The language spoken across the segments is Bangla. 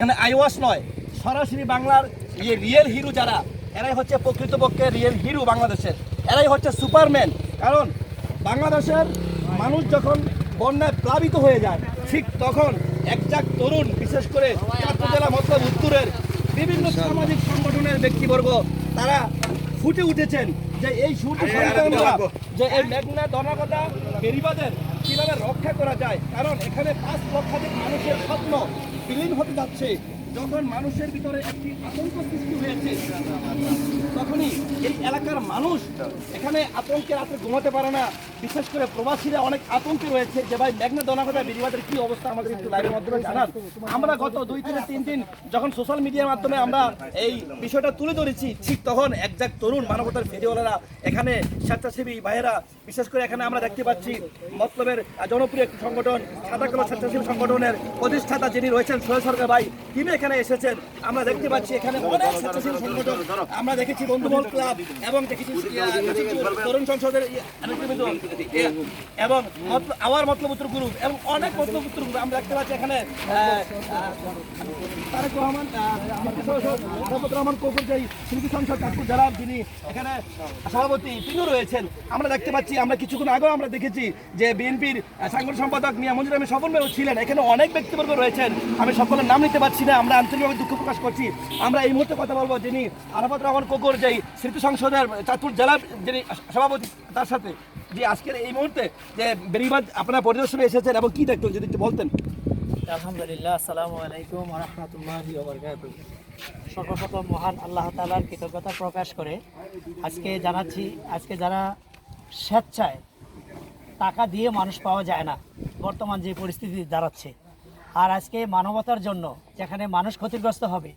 এখানে আইওয়াস নয় সরাসরি বাংলার ইয়ে রিয়েল হিরো যারা এরাই হচ্ছে প্রকৃতপক্ষে রিয়েল হিরো বাংলাদেশের। এরাই হচ্ছে সুপারম্যান কারণ বাংলাদেশের মানুষ যখন বন্যায় প্লাবিত হয়ে যায় ঠিক তখন একজাক তরুণ বিশেষ করে জেলা মতলব উত্তরের বিভিন্ন সামাজিক সংগঠনের ব্যক্তিবর্গ তারা ফুটে উঠেছেন যে এই সূর্য সন্তানরা যে এই মেঘনা দনাগতা বেরিবাদের কীভাবে রক্ষা করা যায়। কারণ এখানে পাঁচ লক্ষাধিক মানুষের স্বপ্ন বিলীন হতে যাচ্ছে। যখন মানুষের ভিতরে একটি আতঙ্ক সৃষ্টি হয়েছে, তখনই এই এলাকার মানুষ এখানে আতঙ্কে রাতে ঘুমাতে পারে না। বিশেষ করে প্রবাসীরা অনেক আতঙ্কে রয়েছে যে, ভাই, মেঘনা দনাগতা বেরিবাদের কি অবস্থা আমাদের একটু লাইভের মাধ্যমে জানান। আমরা গত দুই থেকে তিন দিন যখন সোশ্যাল মিডিয়ার মাধ্যমে আমরা এই বিষয়টা তুলে ধরেছি, ঠিক তখন একজাক তরুণ মানবতার ফেরিওয়ালারা এখানে স্বেচ্ছাসেবী ভাইয়েরা, বিশেষ করে এখানে আমরা দেখতে পাচ্ছি মতলবের জনপ্রিয় একটি সংগঠন, সাদা কালো স্বেচ্ছাসেবী সংগঠনের প্রতিষ্ঠাতা যিনি রয়েছেন সোহেল সরকার ভাই তিনি এখানে এসেছেন। আমরা দেখতে পাচ্ছি এখানে অনেক স্বেচ্ছাসেবী সংগঠন। আমরা দেখেছি বন্ধুবল ক্লাব এবং দেখেছি তরুণ সংসদের ইয়া, এবং আওয়ার মতলব উত্তর গ্রুপ এবং অনেক মতলব উত্তর গ্রুপ। আমরা দেখতে পাচ্ছি এখানে তারেক রহমান মোহাম্মদ রহমান কোকুর যে শিল্পী সংসদ চাঁদপুর জেলার যিনি এখানে সভাপতি তিনিও রয়েছেন। আমরা দেখতে পাচ্ছি আমরা কিছুক্ষণ আগেও আমরা দেখেছি যে বিএনপির সাংগঠনিক সম্পাদক মিয়া মঞ্জুর আমি ভাইও ছিলেন। এখানে অনেক ব্যক্তিবর্গ রয়েছেন। আমি সকলের নাম নিতে পারছি না আমরা আন্তরিকভাবে দুঃখ প্রকাশ করছি। আমরা এই মুহূর্তে কথা বলব যিনি আরাফাত রহমান কোকুর যেই স্মৃতি সংসদের চাঁদপুর জেলার যিনি সভাপতি, তার সাথে। যে আজকের এই মুহূর্তে যে বেরিবাদ আপনার পরিদর্শনে এসেছেন এবং কি দেখতেন যদি একটু বলতেন। আলহামদুলিল্লাহ, আসসালামু আলাইকুম রহমতুল্লাহি সর্বপ্রথম মহান আল্লাহ তালার কৃতজ্ঞতা প্রকাশ করে আজকে জানাচ্ছি, আজকে যারা স্বেচ্ছায় টাকা দিয়ে মানুষ পাওয়া যায় না, বর্তমান যে পরিস্থিতি দাঁড়াচ্ছে আর আজকে মানবতার জন্য যেখানে মানুষ ক্ষতিগ্রস্ত হবে,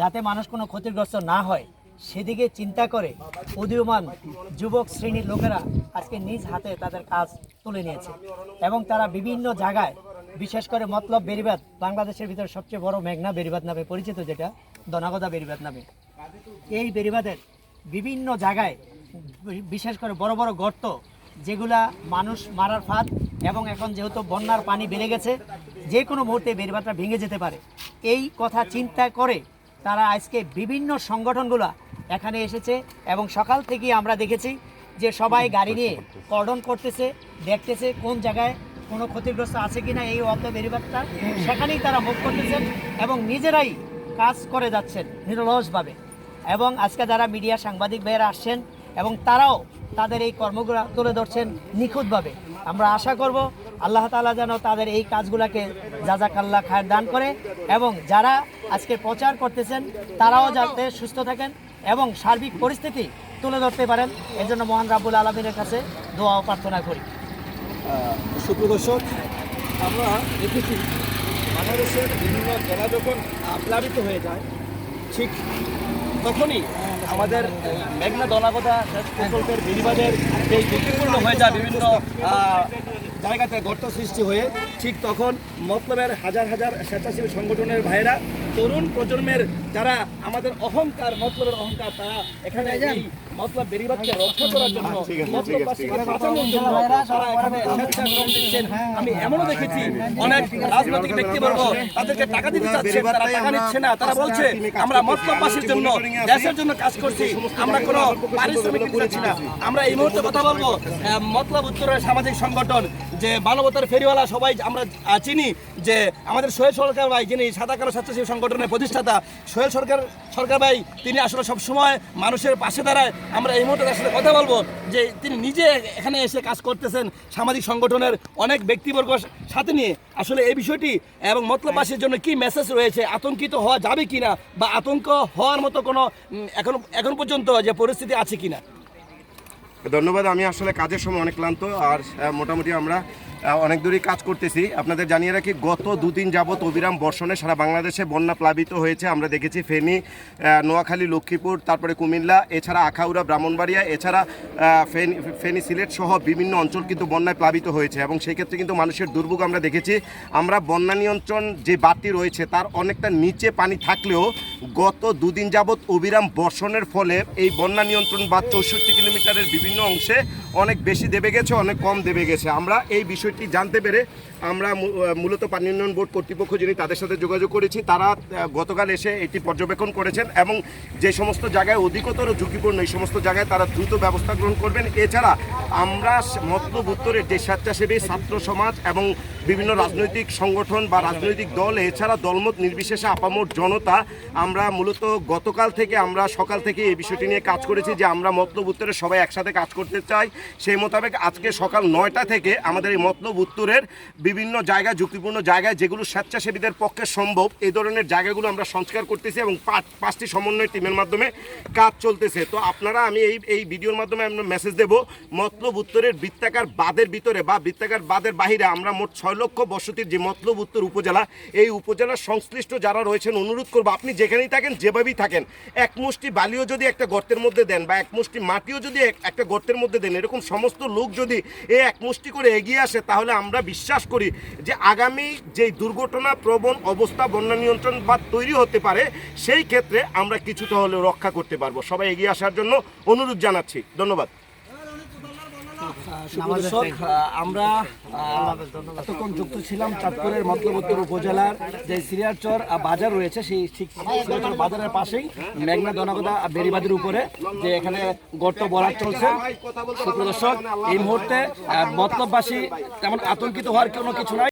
যাতে মানুষ কোনো ক্ষতিগ্রস্ত না হয়, সেদিকে চিন্তা করে উদীয়মান যুবক শ্রেণির লোকেরা আজকে নিজ হাতে তাদের কাজ তুলে নিয়েছে। এবং তারা বিভিন্ন জায়গায়, বিশেষ করে মতলব বেরিবাদ, বাংলাদেশের ভিতরে সবচেয়ে বড় মেঘনা বেরিবাদ নামে পরিচিত যেটা, দনাগদা বেরিবাদ নামে। এই বেরিবাদের বিভিন্ন জায়গায় বিশেষ করে বড় বড় গর্ত যেগুলা মানুষ মারার ফাঁদ এবং এখন যেহেতু বন্যার পানি বেড়ে গেছে, যে কোনো মুহূর্তে বেরিবাদটা ভেঙে যেতে পারে। এই কথা চিন্তা করে তারা আজকে বিভিন্ন সংগঠনগুলা এখানে এসেছে এবং সকাল থেকেই আমরা দেখেছি যে সবাই গাড়ি নিয়ে কর্ডন করতেছে, দেখতেছে কোন জায়গায় কোনো ক্ষতিগ্রস্ত আছে কি না এই অর্থ বেরিবাদটা সেখানেই তারা মুখ করতেছেন এবং নিজেরাই কাজ করে যাচ্ছেন নিরলসভাবে। এবং আজকে যারা মিডিয়া সাংবাদিক ভাইয়েরা আসছেন এবং তারাও তাদের এই কর্মগুলো তুলে ধরছেন নিখুঁতভাবে। আমরা আশা করব আল্লাহ তাআলা যেন তাদের এই কাজগুলোকে জাজাকাল্লা খায়ের দান করে এবং যারা আজকে প্রচার করতেছেন তারাও যাতে সুস্থ থাকেন এবং সার্বিক পরিস্থিতি তুলে ধরতে পারেন। এজন্য মহান রাব্বুল আলমিনের কাছে দোয়া প্রার্থনা করি। সুপ্রদর্শক আমরা দেখেছি বাংলাদেশের বিভিন্ন জেলা যখন আহ, প্লাবিত হয়ে যায় ঠিক তখনই আমাদের মেঘনা দলাগতা প্রকল্পের বিবাদের এই ঝুঁকিপূর্ণ হয়ে যায় বিভিন্ন জায়গাতে গর্ত সৃষ্টি হয়ে ঠিক তখন মতলবের হাজার হাজার স্বেচ্ছাসেবী সংগঠনের ভাইরা তরুণ প্রজন্মের যারা আমাদের অহংকার মতলবের অহংকার তারা এখানে মতলব বেরিবাদকে রক্ষা করার জন্য স্বেচ্ছাগ্রহণ দিচ্ছেন আমি এমনও দেখেছি অনেক রাজনৈতিক ব্যক্তিবর্গ তাদেরকে টাকা দিতে চাচ্ছে তারা টাকা নিচ্ছে না তারা বলছে আমরা মতলববাসীর জন্য দেশের জন্য কাজ করছি আমরা কোনো পারিশ্রমিক চাচ্ছি না। আমরা এই মুহূর্তে কথা বলব আহ, মতলব উত্তরের সামাজিক সংগঠন যে মানবতার ফেরিওয়ালা সবাই আমরা চিনি যে আমাদের সোহেল সরকার ভাই যিনি সাদা কালো স্বেচ্ছাসেবী সংগঠনের প্রতিষ্ঠাতা সোহেল সরকার সরকার ভাই, তিনি আসলে সবসময় মানুষের পাশে দাঁড়ায়। আমরা এই মুহূর্তে তার সাথে কথা বলব যে তিনি নিজে এখানে এসে কাজ করতেছেন সামাজিক সংগঠনের অনেক ব্যক্তিবর্গ সাথে নিয়ে। আসলে এই বিষয়টি এবং মতলববাসীর জন্য কি মেসেজ রয়েছে, আতঙ্কিত হওয়া যাবে কিনা বা আতঙ্ক হওয়ার মতো কোনো এখন এখন পর্যন্ত যে পরিস্থিতি আছে কিনা? ধন্যবাদ। আমি আসলে কাজের সময় অনেক ক্লান্ত আর মোটামুটি আমরা অনেক দূরই কাজ করতেছি। আপনাদের জানিয়ে রাখি, গত দুদিন যাবৎ অবিরাম বর্ষণে সারা বাংলাদেশে বন্যা প্লাবিত হয়েছে। আমরা দেখেছি ফেনী নোয়াখালী, লক্ষ্মীপুর, তারপরে কুমিল্লা, এছাড়া আখাউড়া, ব্রাহ্মণবাড়িয়া, এছাড়া ফেনী ফেনী সিলেট সহ বিভিন্ন অঞ্চল কিন্তু বন্যায় প্লাবিত হয়েছে এবং সেই ক্ষেত্রে কিন্তু মানুষের দুর্ভোগ আমরা দেখেছি। আমরা বন্যা নিয়ন্ত্রণ যে বাড়তি রয়েছে তার অনেকটা নিচে পানি থাকলেও গত দুদিন যাবৎ অবিরাম বর্ষণের ফলে এই বন্যা নিয়ন্ত্রণ বা চৌষট্টি কিলোমিটারের বিভিন্ন অংশে অনেক বেশি দেবে গেছে, অনেক কম দেবে গেছে। আমরা এই বিষয়টি বিষয়টি জানতে পেরে আমরা মূলত পানি উন্নয়ন বোর্ড কর্তৃপক্ষ যিনি তাদের সাথে যোগাযোগ করেছি, তারা গতকাল এসে এটি পর্যবেক্ষণ করেছেন এবং যে সমস্ত জায়গায় অধিকতর ঝুঁকিপূর্ণ, এই সমস্ত জায়গায় তারা দ্রুত ব্যবস্থা গ্রহণ করবেন। এছাড়া আমরা মতলব উত্তরের যে স্বেচ্ছাসেবী, ছাত্র সমাজ এবং বিভিন্ন রাজনৈতিক সংগঠন বা রাজনৈতিক দল, এছাড়া দলমত নির্বিশেষে আপামোট জনতা, আমরা মূলত গতকাল থেকে আমরা সকাল থেকে এই বিষয়টি নিয়ে কাজ করেছি যে আমরা মতলব সবাই একসাথে কাজ করতে চাই। সেই মোতাবেক আজকে সকাল নয়টা থেকে আমাদের এই মতলব উত্তরের বিভিন্ন জায়গায় ঝুঁকিপূর্ণ জায়গায় যেগুলো স্বেচ্ছাসেবীদের পক্ষে সম্ভব এই ধরনের জায়গাগুলো আমরা সংস্কার করতেছি এবং পাঁচ- পাঁচটি সমন্বয় টিমের মাধ্যমে কাজ চলতেছে। তো আপনারা আমি এই এই ভিডিওর মাধ্যমে আমরা মেসেজ দেব, মতলব উত্তরের বৃত্তাকার বাদের ভিতরে বা বৃত্তাকার বাদের বাহিরে আমরা মোট ছয় লক্ষ বসতির যে মতলব উত্তর উপজেলা, এই উপজেলার সংশ্লিষ্ট যারা রয়েছেন, অনুরোধ করব আপনি যেখানেই থাকেন, যেভাবেই থাকেন, এক মুষ্টি বালিও যদি একটা গর্তের মধ্যে দেন বা এক মুষ্টি মাটিও যদি এক- একটা গর্তের মধ্যে দেন, এরকম সমস্ত লোক যদি এই এক মুষ্টি করে এগিয়ে আসে তাহলে আমরা বিশ্বাস করি যে আগামী যে দুর্ঘটনা, প্রবণ অবস্থা, বন্যা নিয়ন্ত্রণ বা তৈরি হতে পারে, সেই ক্ষেত্রে আমরা কিছুটা হলেও রক্ষা করতে পারব। সবাই এগিয়ে আসার জন্য অনুরোধ জানাচ্ছি। ধন্যবাদ। দর্শক আমরা এতক্ষণ যুক্ত ছিলাম চাঁদপুরের মতলবুত্তর উপজেলার যে সিরিয়ারচর বাজার রয়েছে সেই ঠিক সিরিয়ারচর বাজারের পাশেই মেঘনা দনাগদা বেরিবাদের উপরে যে এখানে গর্ত বরাদ চলছে। দর্শক এই মুহূর্তে মতলববাসী তেমন আতঙ্কিত হওয়ার কোনো কিছু নাই।